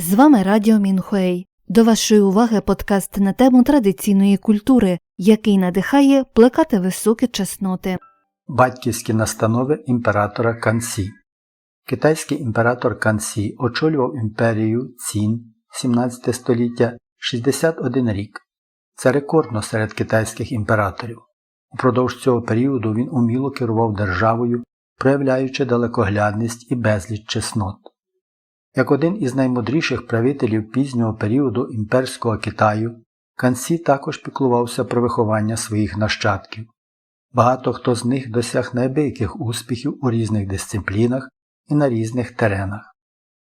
З вами Радіо Мінхуей. До вашої уваги подкаст на тему традиційної культури, який надихає плекати високі чесноти. Батьківські настанови імператора Кансі. Китайський імператор Кансі очолював імперію Цін 17 століття 61 рік. Це рекордно серед китайських імператорів. Упродовж цього періоду він уміло керував державою, проявляючи далекоглядність і безліч чеснот. Як один із наймудріших правителів пізнього періоду імперського Китаю, Кансі також піклувався про виховання своїх нащадків. Багато хто з них досяг неабияких успіхів у різних дисциплінах і на різних теренах.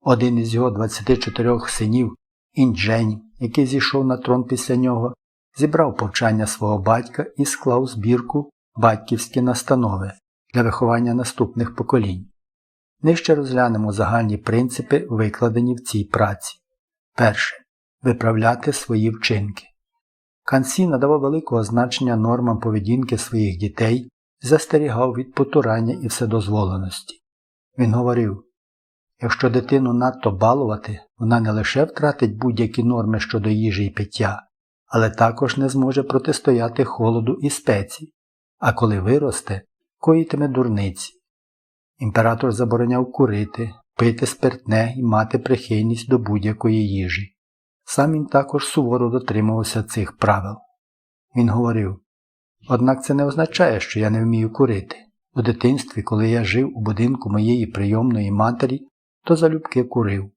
Один із його 24 синів, Інджень, який зійшов на трон після нього, зібрав повчання свого батька і склав збірку батьківські настанови для виховання наступних поколінь. Нижче розглянемо загальні принципи, викладені в цій праці. Перше. Виправляти свої вчинки. Кансі надавав великого значення нормам поведінки своїх дітей застерігав від потурання і вседозволеності. Він говорив якщо дитину надто балувати, вона не лише втратить будь-які норми щодо їжі і пиття, але також не зможе протистояти холоду і спеці, а коли виросте, коїтиме дурниці. Імператор забороняв курити, пити спиртне і мати прихильність до будь-якої їжі. Сам він також суворо дотримувався цих правил. Він говорив однак це не означає, що я не вмію курити. У дитинстві, коли я жив у будинку моєї прийомної матері, то залюбки курив.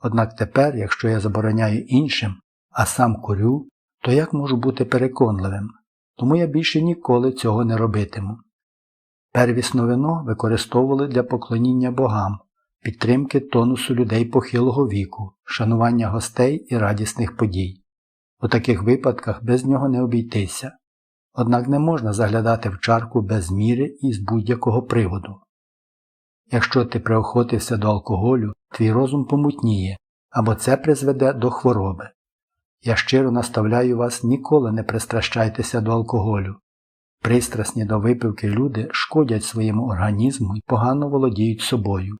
Однак тепер, якщо я забороняю іншим, а сам курю, то як можу бути переконливим? Тому я більше ніколи цього не робитиму. Первісно вино використовували для поклоніння богам, підтримки тонусу людей похилого віку, шанування гостей і радісних подій. У таких випадках без нього не обійтися. Однак не можна заглядати в чарку без міри і з будь-якого приводу. Якщо ти приохотився до алкоголю, твій розум помутніє, або це призведе до хвороби. Я щиро наставляю вас ніколи не пристращайтеся до алкоголю. Пристрасні до випивки люди шкодять своєму організму і погано володіють собою.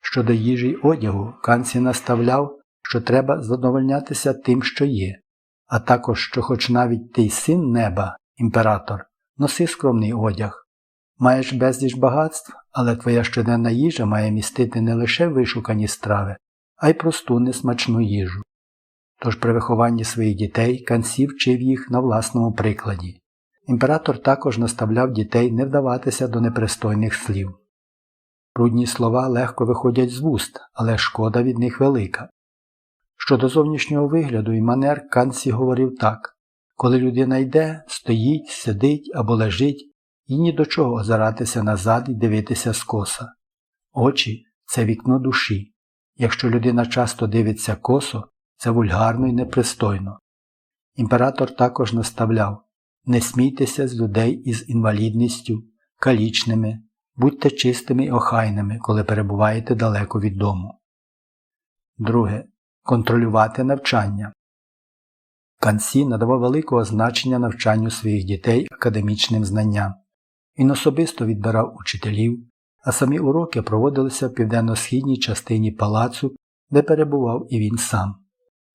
Щодо їжі й одягу, Кансі наставляв, що треба задовольнятися тим, що є, а також, що хоч навіть ти син неба, імператор, носи скромний одяг. Маєш безліч багатств, але твоя щоденна їжа має містити не лише вишукані страви, а й просту несмачну їжу. Тож при вихованні своїх дітей Кансі вчив їх на власному прикладі. Імператор також наставляв дітей не вдаватися до непристойних слів. Брудні слова легко виходять з вуст, але шкода від них велика. Щодо зовнішнього вигляду і манер Кансі говорив так коли людина йде, стоїть, сидить або лежить, і ні до чого озиратися назад і дивитися скоса. Очі це вікно душі. Якщо людина часто дивиться косо, це вульгарно і непристойно. Імператор також наставляв не смійтеся з людей із інвалідністю, калічними, будьте чистими і охайними, коли перебуваєте далеко від дому. Друге. Контролювати навчання. Кансі надавав великого значення навчанню своїх дітей академічним знанням. Він особисто відбирав учителів, а самі уроки проводилися в південно-східній частині палацу, де перебував і він сам.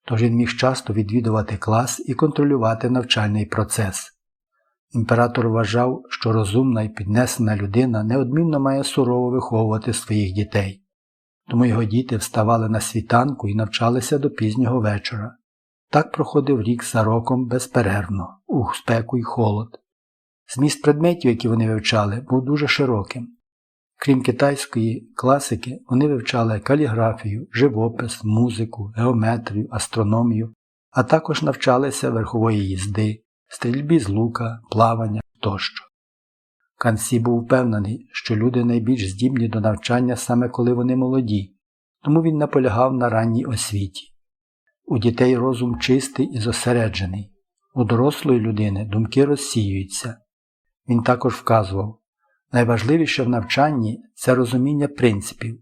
Тож він міг часто відвідувати клас і контролювати навчальний процес. Імператор вважав, що розумна і піднесена людина неодмінно має сурово виховувати своїх дітей, тому його діти вставали на світанку і навчалися до пізнього вечора. Так проходив рік за роком безперервно, у спеку й холод. Зміст предметів, які вони вивчали, був дуже широким. Крім китайської класики, вони вивчали каліграфію, живопис, музику, геометрію, астрономію, а також навчалися верхової їзди, стрільбі з лука, плавання тощо. Кансі був впевнений, що люди найбільш здібні до навчання саме коли вони молоді, тому він наполягав на ранній освіті. У дітей розум чистий і зосереджений, у дорослої людини думки розсіюються. Він також вказував найважливіше в навчанні це розуміння принципів.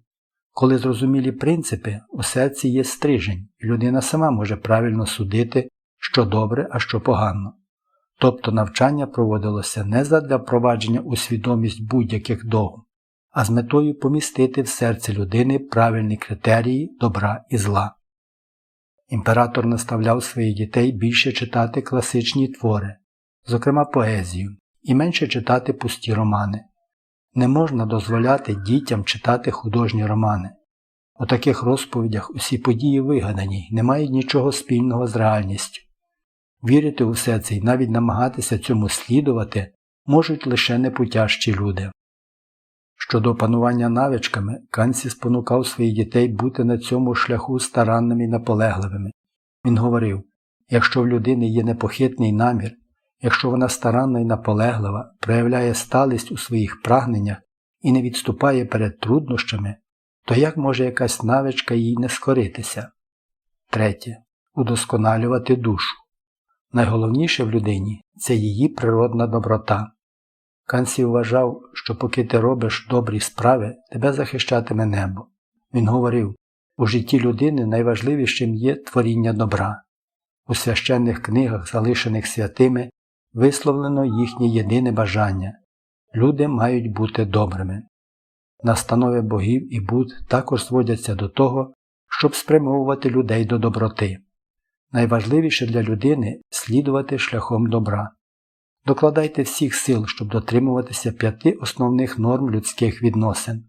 Коли зрозумілі принципи, у серці є стрижень, і людина сама може правильно судити, що добре, а що погано. Тобто навчання проводилося не задля впровадження у свідомість будь-яких догм, а з метою помістити в серце людини правильні критерії добра і зла. Імператор наставляв своїх дітей більше читати класичні твори, зокрема поезію, і менше читати пусті романи. Не можна дозволяти дітям читати художні романи. У таких розповідях усі події вигадані, не мають нічого спільного з реальністю. Вірити у все це і навіть намагатися цьому слідувати можуть лише непутящі люди. Щодо опанування навичками, Кансі спонукав своїх дітей бути на цьому шляху старанними і наполегливими. Він говорив якщо в людини є непохитний намір, якщо вона старанна і наполеглива, проявляє сталість у своїх прагненнях і не відступає перед труднощами, то як може якась навичка їй не скоритися? Третє. Удосконалювати душу. Найголовніше в людині це її природна доброта. Кансі вважав, що поки ти робиш добрі справи, тебе захищатиме небо. Він говорив у житті людини найважливішим є творіння добра. У священних книгах, залишених святими, висловлено їхнє єдине бажання люди мають бути добрими. Настанови богів і буд також зводяться до того, щоб спрямовувати людей до доброти. Найважливіше для людини слідувати шляхом добра. Докладайте всіх сил, щоб дотримуватися п'яти основних норм людських відносин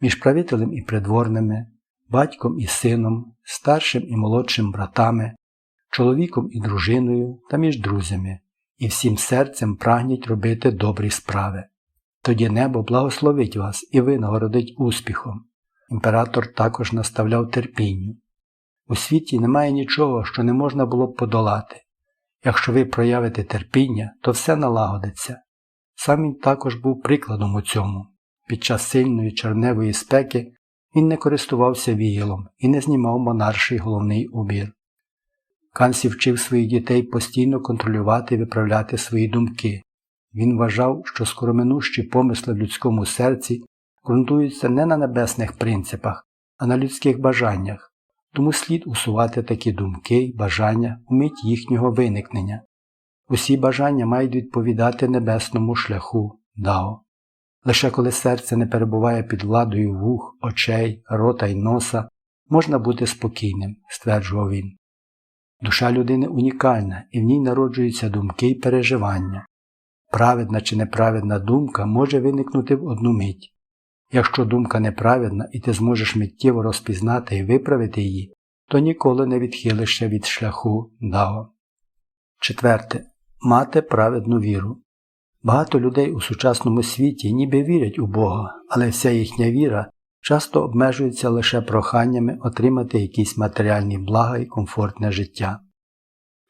між правителем і придворними, батьком і сином, старшим і молодшим братами, чоловіком і дружиною та між друзями, і всім серцем прагніть робити добрі справи. Тоді небо благословить вас і винагородить успіхом. Імператор також наставляв терпінню. У світі немає нічого, що не можна було б подолати. Якщо ви проявите терпіння, то все налагодиться. Сам він також був прикладом у цьому. Під час сильної черневої спеки він не користувався віялом і не знімав монарший головний убір. Кансі вчив своїх дітей постійно контролювати і виправляти свої думки. Він вважав, що скороминущі помисли в людському серці ґрунтуються не на небесних принципах, а на людських бажаннях, тому слід усувати такі думки й бажання у мить їхнього виникнення. Усі бажання мають відповідати небесному шляху дао. Лише коли серце не перебуває під владою вух, очей, рота й носа, можна бути спокійним, стверджував він. Душа людини унікальна, і в ній народжуються думки й переживання. Праведна чи неправедна думка може виникнути в одну мить. Якщо думка неправедна і ти зможеш миттєво розпізнати і виправити її, то ніколи не відхилишся від шляху дао. Четверте. Мати праведну віру. Багато людей у сучасному світі ніби вірять у Бога, але вся їхня віра часто обмежується лише проханнями отримати якісь матеріальні блага і комфортне життя.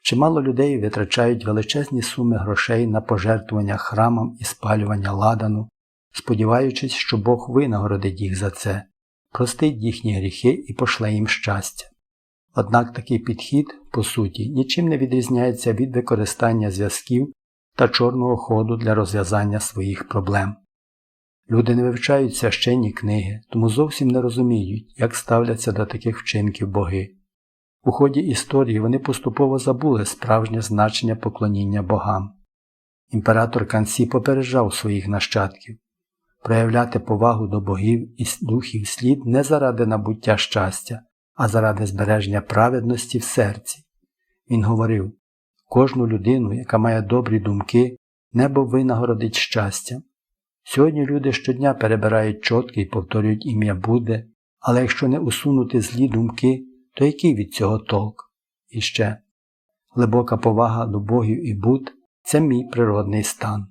Чимало людей витрачають величезні суми грошей на пожертвування храмам і спалювання ладану, сподіваючись, що Бог винагородить їх за це, простить їхні гріхи і пошле їм щастя. Однак такий підхід, по суті, нічим не відрізняється від використання зв'язків та чорного ходу для розв'язання своїх проблем. Люди не вивчають священні книги, тому зовсім не розуміють, як ставляться до таких вчинків боги. У ході історії вони поступово забули справжнє значення поклоніння богам. Імператор Кансі попереджав своїх нащадків проявляти повагу до богів і духів слід не заради набуття щастя, а заради збереження праведності в серці. Він говорив кожну людину, яка має добрі думки, небо винагородить щастям. Сьогодні люди щодня перебирають чотки і повторюють ім'я Будди, але якщо не усунути злі думки, то який від цього толк? І ще глибока повага до богів і буд це мій природний стан.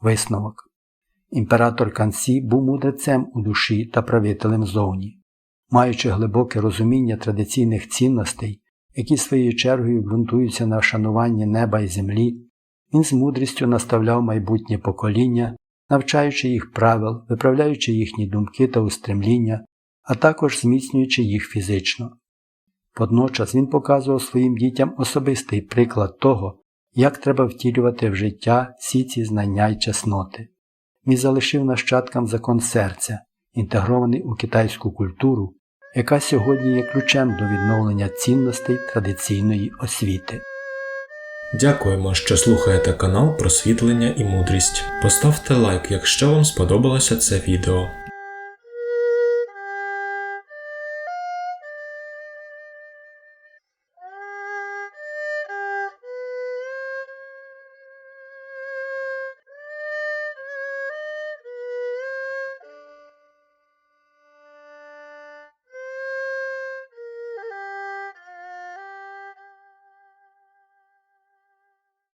Висновок. Імператор Кансі був мудрецем у душі та правителем зовні, маючи глибоке розуміння традиційних цінностей, які своєю чергою ґрунтуються на вшануванні неба і землі, він з мудрістю наставляв майбутнє покоління, навчаючи їх правил, виправляючи їхні думки та устремління, а також зміцнюючи їх фізично. Водночас він показував своїм дітям особистий приклад того, як треба втілювати в життя всі ці знання й чесноти. Він залишив нащадкам закон серця, інтегрований у китайську культуру, яка сьогодні є ключем до відновлення цінностей традиційної освіти. Дякуємо, що слухаєте канал Просвітлення і мудрість. Поставте лайк, якщо вам сподобалося це відео.